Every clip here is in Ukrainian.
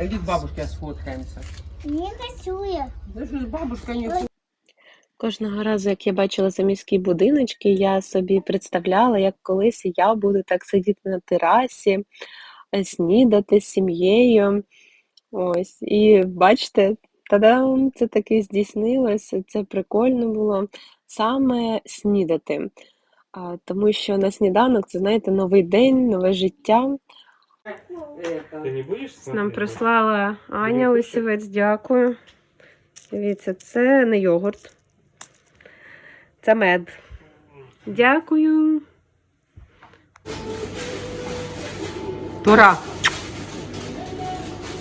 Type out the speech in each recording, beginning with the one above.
Иди к бабушке сфоткаемся. Не хочу я. Да что ж бабушка не Кожного разу, як я бачила заміські будиночки, я собі представляла, як колись я буду так сидіти на терасі, снідати з сім'єю. Ось, і бачите, та-дам, це таки здійснилося, це прикольно було саме снідати. Тому що на сніданок це, знаєте, новий день, нове життя. Это. Ты не будешь Нам прислала Аня Лисівець, дякую. Дивіться, це не йогурт, це мед. Дякую. Тора.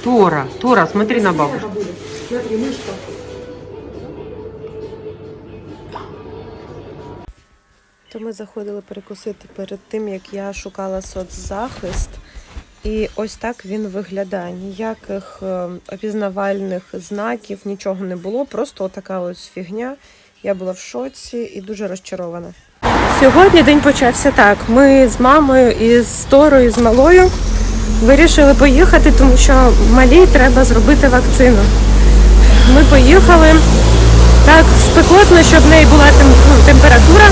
Тора, Тора, смотри на бабушку. То ми заходили перекусити перед тим, як я шукала соцзахист. І ось так він виглядає. Ніяких е, опізнавальних знаків, нічого не було. Просто отака ось фігня. Я була в шоці і дуже розчарована. Сьогодні день почався так. Ми з мамою і з Торою, і з малою вирішили поїхати, тому що малій треба зробити вакцину. Ми поїхали. Так спекотно, щоб в неї була ну, температура.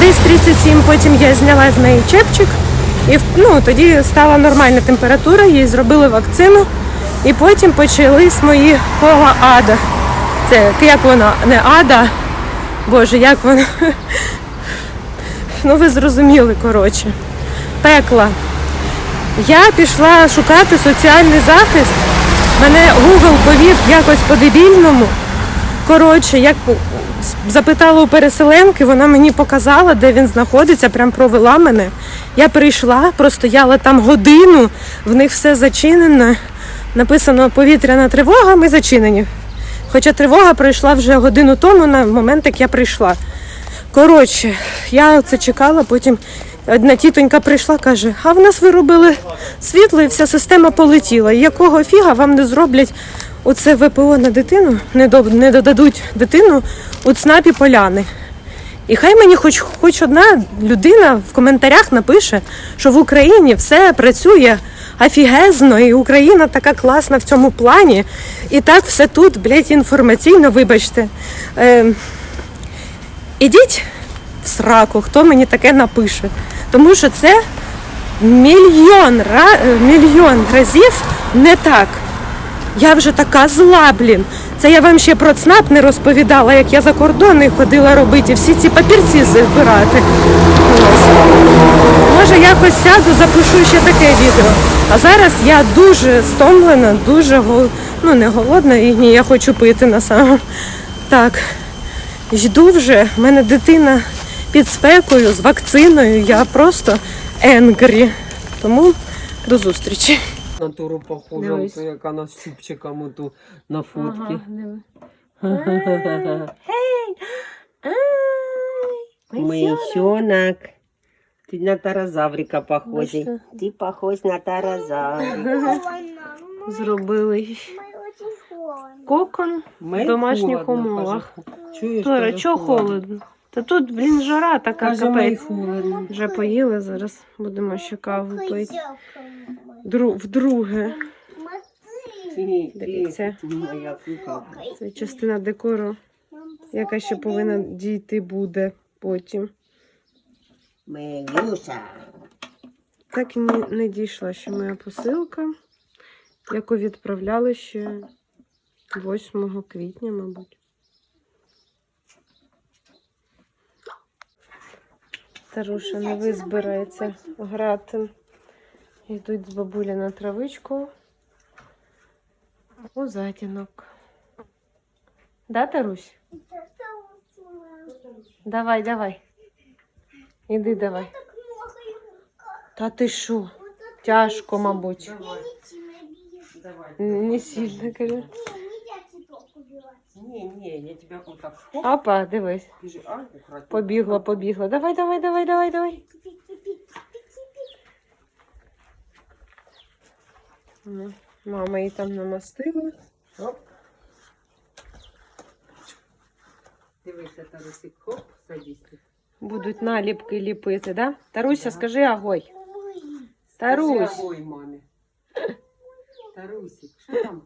Десь 37, потім я зняла з неї чепчик. І ну, тоді стала нормальна температура, їй зробили вакцину. І потім почались мої кола ада. Це як вона, не ада. Боже, як вона. Ну, ви зрозуміли, коротше. Пекла. Я пішла шукати соціальний захист. Мене Google повів якось по-дебільному. Коротше, як запитала у переселенки, вона мені показала, де він знаходиться, прям провела мене. Я прийшла, простояла там годину, в них все зачинено. Написано повітряна тривога, ми зачинені. Хоча тривога пройшла вже годину тому, на момент, як я прийшла. Коротше, я це чекала, потім одна тітонька прийшла, каже, а в нас виробили світло і вся система полетіла. Якого фіга вам не зроблять оце ВПО на дитину, не, до, не додадуть дитину у ЦНАПі поляни. І хай мені хоч, хоч одна людина в коментарях напише, що в Україні все працює офігезно, і Україна така класна в цьому плані. І так все тут, блядь, інформаційно, вибачте. Е, ідіть в сраку, хто мені таке напише. Тому що це мільйон, мільйон разів не так. Я вже така зла, блін. Це я вам ще про ЦНАП не розповідала, як я за кордони ходила робити, всі ці папірці збирати. Може, якось сяду, запишу ще таке відео. А зараз я дуже стомлена, дуже ну не голодна і ні, я хочу пити на самому. Так, йду вже. У мене дитина під спекою з вакциною. Я просто енгрі. Тому до зустрічі. На Тору похожа, Дивись. то яка на з чубчиком ту на фотки. Мышонок. Ты на таразаврика похож. Ну что? Ты похож на таразаврика. Холодно. Зробили Мой очень холодно. кокон в Мені домашніх холодно, умовах. каже. Чуєш, Тора, каже, чого холодно? Та тут, блін, жара така Каже, мені капець. холодно. Вже поїли, зараз будемо ще каву пити. Козёлка мой. Дру, вдруге. Дивіться. Це частина декору, яка ще повинна дійти буде потім. Так і не, не дійшла ще моя посилка, яку відправляли ще 8 квітня, мабуть. Таруша новий збирається грати. Йдуть з бабулі на травичку у затінок. Да, Тарусь? Давай, давай. Іди давай. Та ти що? Тяжко, мабуть. Не сильно убивать. Не, не, я тебя вот так. Хоп, Опа, дивись. Побігла, побігла. Давай, давай, давай, давай, давай. Мама її там намастила. Хоп. Дивися, Тарасик, хоп, садись. Будуть наліпки ліпити, да? Таруся, скажи агой. Тарусь. Скажи огонь маме. Тарусик, что там?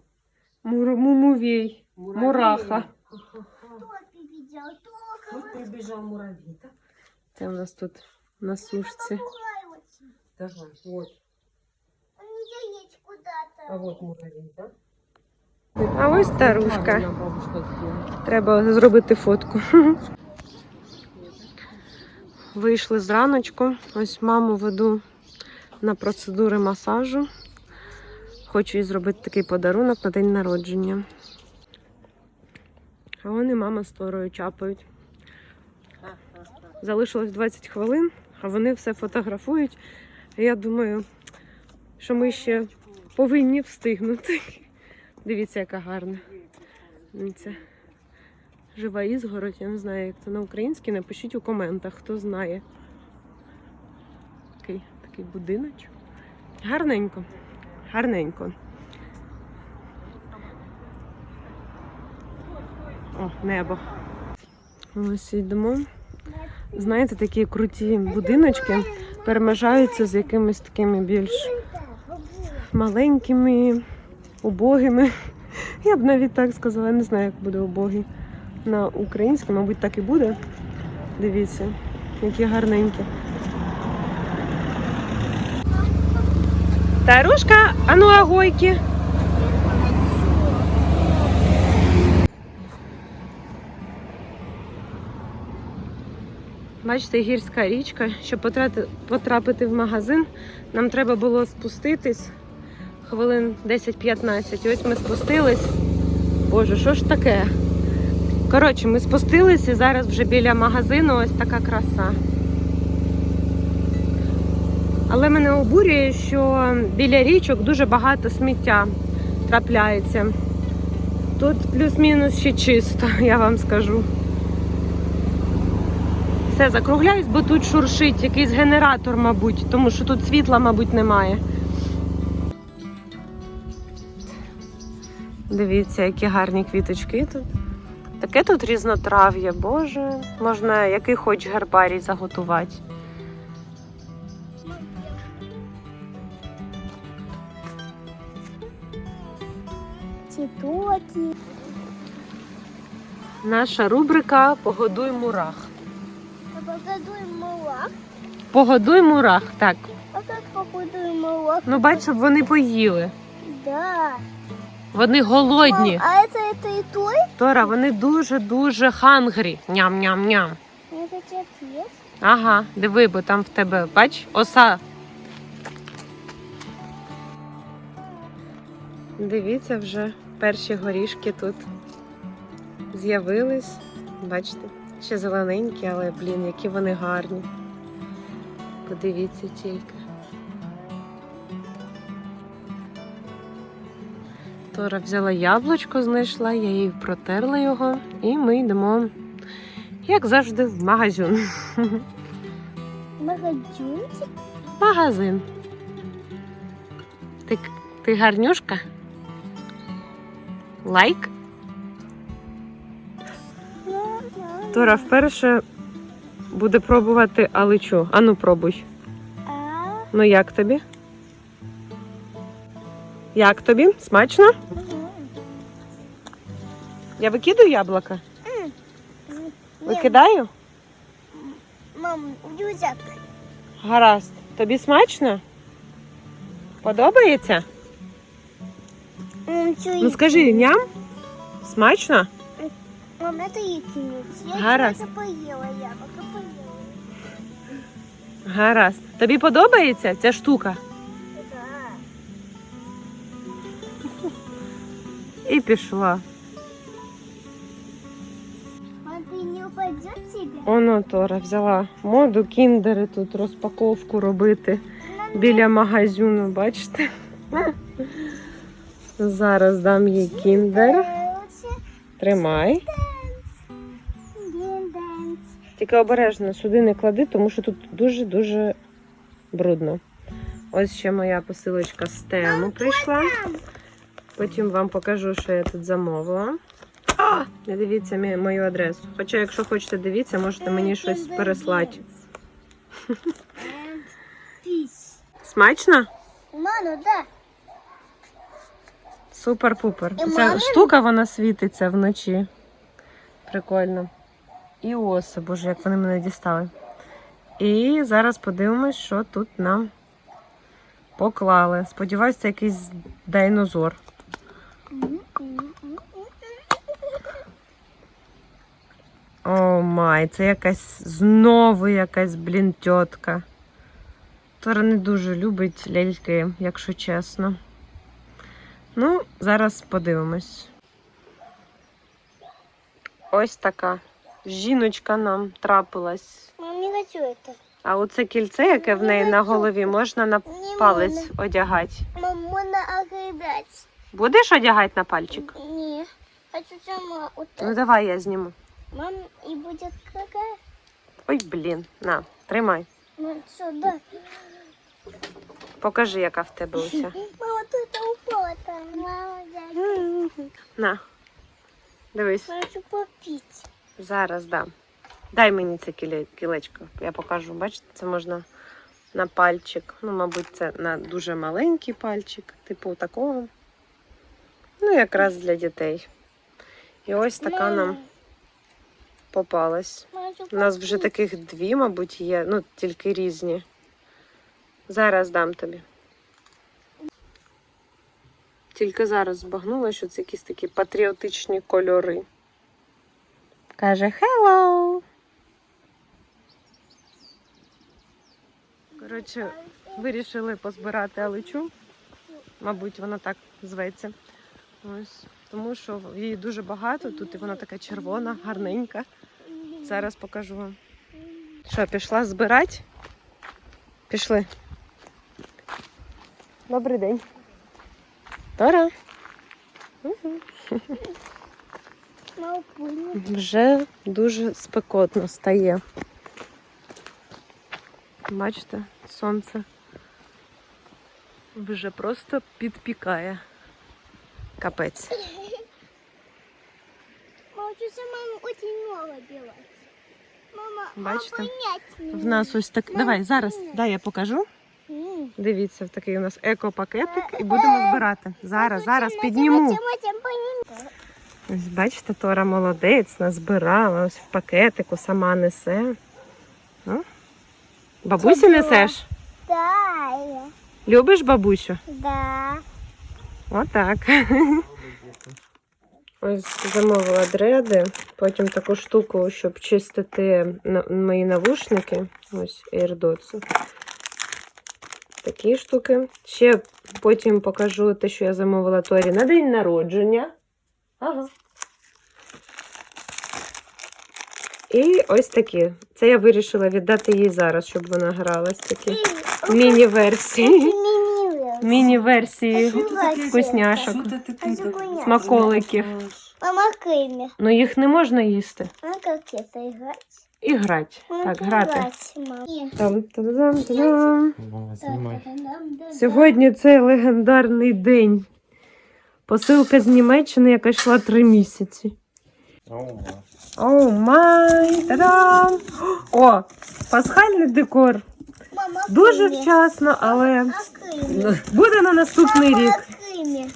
Мур- Мумувей. Муравей? Мураха. Вот прибежал муравей, да? Це у нас тут на сушці. Давай, вот. Он не едет куда-то. А вот муравей, да? А ось старушка. Треба зробити фотку. Вийшли зраночку. Ось маму веду на процедури масажу. Хочу їй зробити такий подарунок на день народження. А вони мама з Торою чапають. Залишилось 20 хвилин, а вони все фотографують. Я думаю, що ми ще повинні встигнути. Дивіться, яка гарна. Дивіться. Жива ізгородь, я не знаю, як це на українській. Напишіть у коментах, хто знає. Такий, такий будиночок. Гарненько. Гарненько. О, небо. Ось йдемо. Знаєте, такі круті будиночки перемежаються з якимись такими більш маленькими, убогими. Я б навіть так сказала, я не знаю, як буде убогий. На українській, мабуть, так і буде. Дивіться, які гарненькі. Тарушка, а ну агойки. Бачите, гірська річка. Щоб потрапити в магазин, нам треба було спуститись хвилин 10-15. І ось ми спустились. Боже, що ж таке? Коротше, ми спустились і зараз вже біля магазину ось така краса. Але мене обурює, що біля річок дуже багато сміття трапляється. Тут плюс-мінус ще чисто, я вам скажу. Все, закругляюсь, бо тут шуршить якийсь генератор, мабуть, тому що тут світла, мабуть, немає. Дивіться, які гарні квіточки тут. Таке тут різнотрав'я, боже. Можна який хоч гербарій заготувати. Цветоки. Наша рубрика Погодуй мурах. А погодуем молок. Погодуй мурах, так. А как погодуем молок? Ну, бач, щоб вони поїли. Да. Вони голодні. Мам, а это, это и той? Тора, вони дуже-дуже хангрі. Ням-ням-ням. Ага, диви, бо там в тебе, бач, оса. Дивіться, вже перші горішки тут з'явились. Бачите, ще зелененькі, але, блін, які вони гарні. Подивіться тільки. Тора взяла яблучко, знайшла, я їй протерла його, і ми йдемо, як завжди, в магазин. Магазинчик. Магазин. Ти, ти гарнюшка? Лайк? Тора вперше буде пробувати аличу. Ану, пробуй. Ну як тобі? Як тобі? Смачно? мгм. Я викидаю яблука? Нет, Викидаю? Мам, рюкзак. Гаразд. Тобі смачно? Подобається? Мам, чё Ну и- скажи, ням? Смачно? Мам, это и кинуть. Я Гаразд. это поела, яблоко поела. Гаразд. Тобі подобається ця штука? І пішла. Оно Тора взяла моду кіндери тут розпаковку робити біля магазину, бачите? Зараз дам їй кіндер. Тримай. Тільки обережно сюди не клади, тому що тут дуже-дуже брудно. Ось ще моя посилочка з тему прийшла. Потім вам покажу, що я тут замовила. А! Не дивіться мою адресу. Хоча, якщо хочете дивіться, можете мені щось переслати. Смачно? Ману, да. Супер-пупер. Ця штука вона світиться вночі. Прикольно. І оси, боже, як вони мене дістали. І зараз подивимось, що тут нам поклали. Сподіваюсь, це якийсь дайнозор. О май, це якась знову якась, блін, тітка. Тора не дуже любить ляльки, якщо чесно. Ну, зараз подивимось. Ось така жіночка нам трапилась. Мам, не хочу. А оце кільце, яке в неї на голові, можна на палець одягати. Мам, можно огребать. Будеш одягати на пальчик? Не. Хочу сама Ну давай я зніму. Мам, и будет какая? Ой, блін, на, тримай. Мам, сюда. Покажи, яка в тебе оця. Мама, тут упала там. Мама, я На. Дивись, хочу попить. зараз дам. Дай мені це кілечко, я покажу. Бачите, це можна на пальчик. Ну, мабуть, це на дуже маленький пальчик, типу такого. Ну, якраз для дітей. І ось така нам попалась. У нас вже таких дві, мабуть, є, ну тільки різні. Зараз дам тобі. Тільки зараз збагнула, що це якісь такі патріотичні кольори. Каже hello. Коротше, вирішили позбирати аличу. Мабуть, вона так зветься. Ось. Тому що її дуже багато тут, і вона така червона, гарненька. Зараз покажу вам. Що, пішла збирати? Пішли. Добрий день. Тора. Вже дуже спекотно стає. Бачите, сонце вже просто підпікає. Капець. Хочу самому очень много делать. Мама, Бачите? В нас ось так. Давай зараз, дай я покажу. Дивіться, такий у нас еко-пакетик і будемо збирати. Зараз, зараз підніму. Ось бачите, Тора молодець, назбирала ось в пакетику, сама несе. О, Бабусі несеш? Да. Любиш бабусю? да. Отак. Ось замовила дреди, потім таку штуку, щоб чистити мої навушники. Ось AirDots. Такі штуки. Ще потім покажу те, що я замовила Торі на день народження. Ага. І ось такі. Це я вирішила віддати їй зараз, щоб вона гралась. Такі міні-версії. Мини. Міні-версії Вкусняшок. Смаколиків. Мама. Ну їх не можна їсти. А это играть? І грати. Ну, Так, грати. Там, та-дам, та-дам. Мама, знімай. Да-да-да-да-да. Сьогодні цей легендарний день. Посилка з Німеччини, яка йшла три місяці. О май! Та-дам! О, пасхальний декор. Мама, Дуже Кэми. вчасно, але А Кэми? буде на наступний Мама, рік. а Кэми?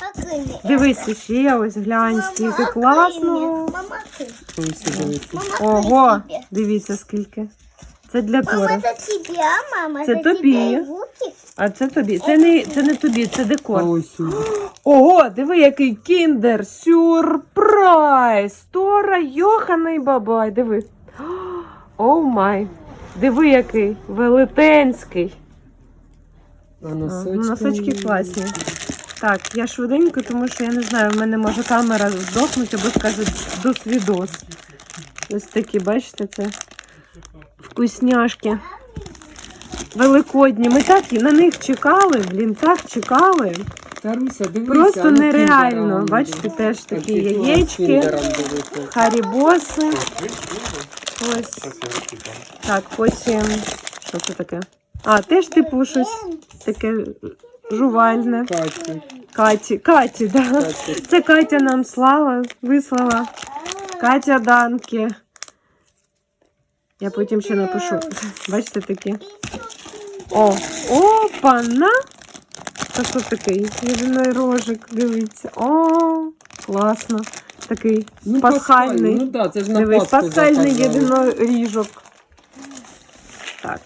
А Кэми? Дивись ще ось глянь, Мама, скільки а класно. Кэми? Мама, Кэми. Ось дивіться. Мама, Ого, Кэми тебе. дивіться скільки. Це для Мама, Тори. это тебе, мама, Це это тобі. тебе руки. А це тобі. Це не, це не тобі, це декор. Ось сюди. Ого, диви, який кіндер! Сюрприз! Тора, Йоханий бабай, диви. О май! Диви, який велетенський. А А, носочки? ну, Носочки класні. Так, я швиденько, тому що я не знаю, в мене може камера здохнути, або скажуть до свідос. Ось такі, бачите, це вкусняшки. Великодні. Ми так і на них чекали, блін, так чекали. Таруся, дивися. Просто ну, нереально. Бачите, теж такі Такі яєчки, харібоси. Ось так, потім. Що це таке? А, теж типу щось таке жувальне. Катя, Каті, Каті, да. Катя. Це Катя нам слава вислала. Катя Данки. Я потім ще напишу. Бачите такі? О, опана! Це що такий? Єдиний рожик, дивіться. О, класно. Такий Ну, пасхальний. Ну так, це ж на Дивись, пасхальний єдиноріжок. Так,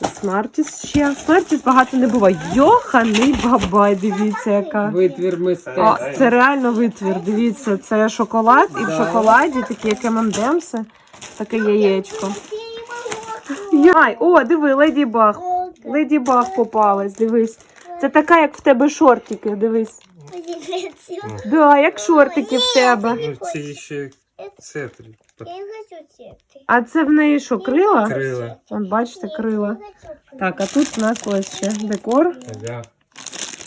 це Смартіс ще. Смартіс багато не буває. Йоханий бабай, дивіться, яка. Витвір А, мистецтва. це реально витвір. Дивіться, це шоколад, і в шоколаді такі, як ММДемси, таке яєчко. Яй, о, диви, леді баг. Леді баг попалась, дивись. Це така, як в тебе шортики, дивись. Да, як шортики в тебе. Ну, це ще цетрі. Я не хочу цвіти. А це в неї що, крила? Крила. Вон, бачите, крила. Так, а тут у нас ось ще декор.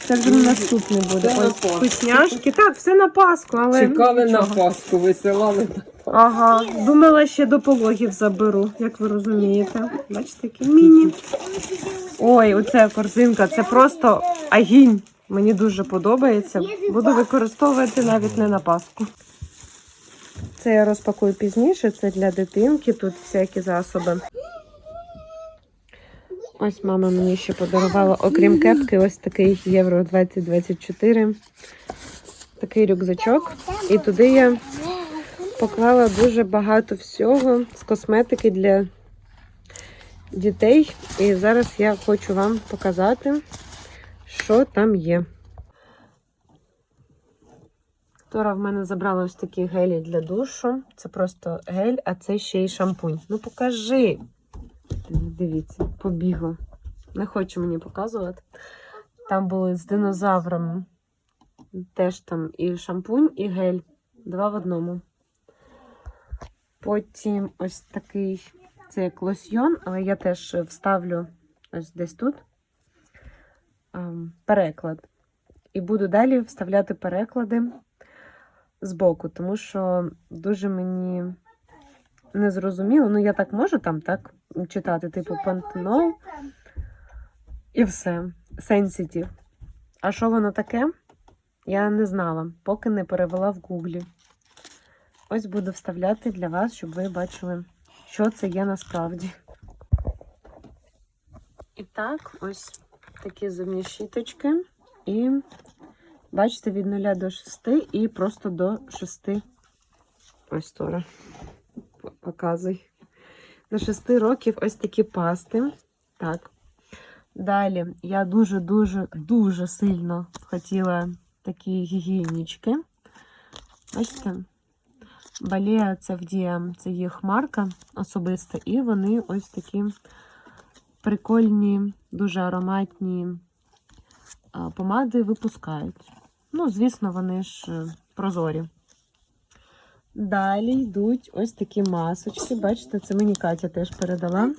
Це вже наступний буде. Все на Ось Пасху. вкусняшки. Так, все на Пасху, але. Чекали на нічого. Пасху, висилали. Ага, думала, ще до пологів заберу, як ви розумієте. Бачите, які міні. Ой, оця корзинка, це просто агінь. Мені дуже подобається. Буду використовувати навіть не на Пасху. Це я розпакую пізніше, це для дитинки, тут всякі засоби. Ось мама мені ще подарувала, окрім кепки, ось такий євро 2024. Такий рюкзачок. І туди я поклала дуже багато всього з косметики для дітей. І зараз я хочу вам показати, що там є. Тора в мене забрала ось такі гелі для душу. Це просто гель, а це ще й шампунь. Ну покажи. Дивіться, побігла. Не хочу мені показувати. Там були з динозаврами. Теж там і шампунь, і гель. Два в одному. Потім ось такий це як лосьйон, але я теж вставлю ось десь тут переклад. І буду далі вставляти переклади збоку, тому що дуже мені не зрозуміло. Ну, я так можу там так читати, типу пантенол і все. Sensitive. А що воно таке? Я не знала, поки не перевела в гуглі. Ось буду вставляти для вас, щоб ви бачили, що це є насправді. І так, ось такі зубні щіточки. І бачите, від 0 до 6 і просто до 6. Ось Тора. Показуй. До 6 років ось такі пасти. Так. Далі я дуже-дуже дуже сильно хотіла такі гігієнічки. Бачите? Балія це в DM, це їх марка особиста, і вони ось такі прикольні, дуже ароматні помади випускають. Ну, звісно, вони ж е, прозорі. Далі йдуть ось такі масочки. Бачите, це мені Катя теж передала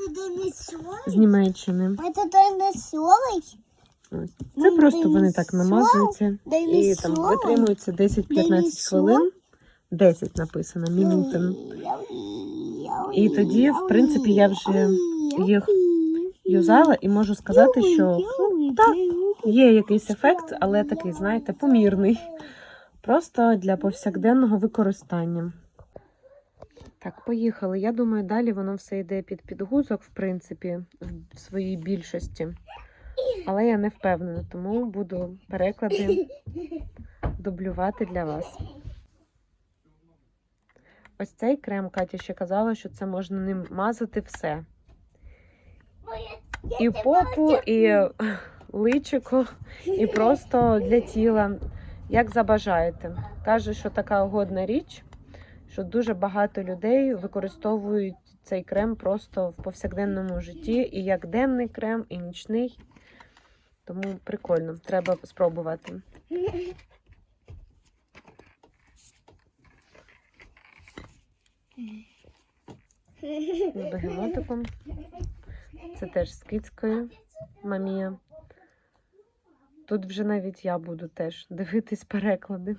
з Німеччини. Ось. Це просто вони так намазуються і там витримуються 10-15 хвилин. 10 написано, мінутин. І тоді, в принципі, я вже їх юзала і можу сказати, що ну, так, є якийсь ефект, але такий, знаєте, помірний. Просто для повсякденного використання. Так, поїхали. Я думаю, далі воно все йде під підгузок, в принципі, в своїй більшості. Але я не впевнена, тому буду переклади дублювати для вас. Ось цей крем Катя ще казала, що це можна ним мазати все. І попу, і личико, і просто для тіла, як забажаєте. Каже, що така угодна річ, що дуже багато людей використовують цей крем просто в повсякденному житті, і як денний крем, і нічний. Тому прикольно, треба спробувати. З бегемотиком. Це теж з кицькою мамія. Тут вже навіть я буду теж дивитись переклади.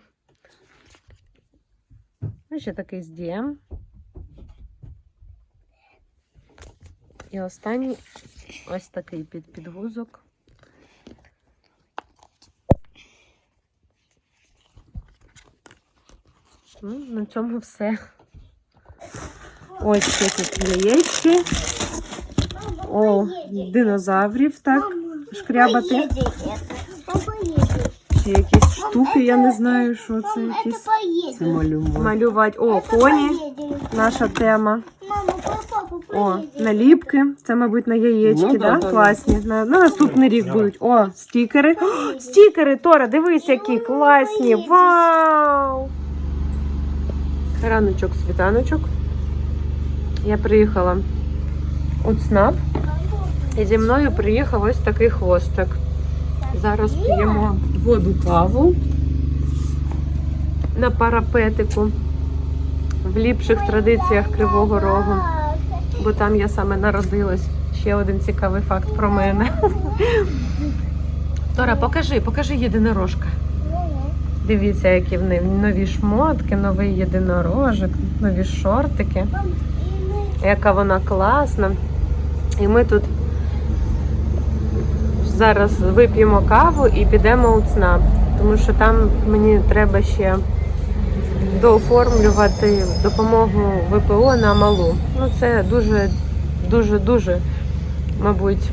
Ну, ще такий з DM. І останній ось такий під підгузок. Ну, на цьому все. Ось ще тут яєчки. О, динозаврів так шкрябати. Поедет это. Папа едет. Ще якісь штуки, я не знаю, що це Мама, это якісь. Це поедет. малювати. Малювати. О, Это коні. поедет. Наша тема. Мама, папа О, поедет. наліпки. Це, мабуть, на яєчки, Ну, да? да, да, Класні. На, на наступний рік будуть. О, стікери. О, стікери, Тора, дивись, які класні. Вау! Раночок, світаночок. Я приїхала у ЦНАП. І зі мною приїхав ось такий хвостик. Зараз п'ємо воду каву на парапетику в ліпших традиціях Кривого Рогу, бо там я саме народилась. Ще один цікавий факт про мене. Тора, покажи, покажи єдинорожка. Дивіться, які в неї нові шмотки, новий єдинорожик, нові шортики. Яка вона класна. І ми тут зараз вип'ємо каву і підемо у ЦНАП, тому що там мені треба ще дооформлювати допомогу ВПО на малу. Ну, це дуже, дуже, дуже, мабуть,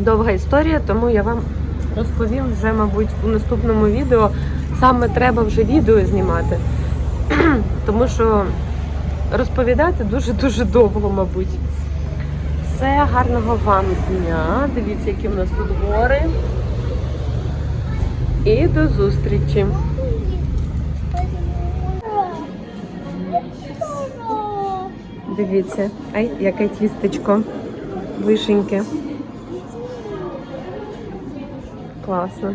довга історія, тому я вам розповім вже, мабуть, у наступному відео. Саме треба вже відео знімати, тому що розповідати дуже-дуже довго, мабуть. Все, гарного вам дня. Дивіться, які в нас тут гори. І до зустрічі. Дивіться, ай, яке тістечко. Вишеньке. Класно.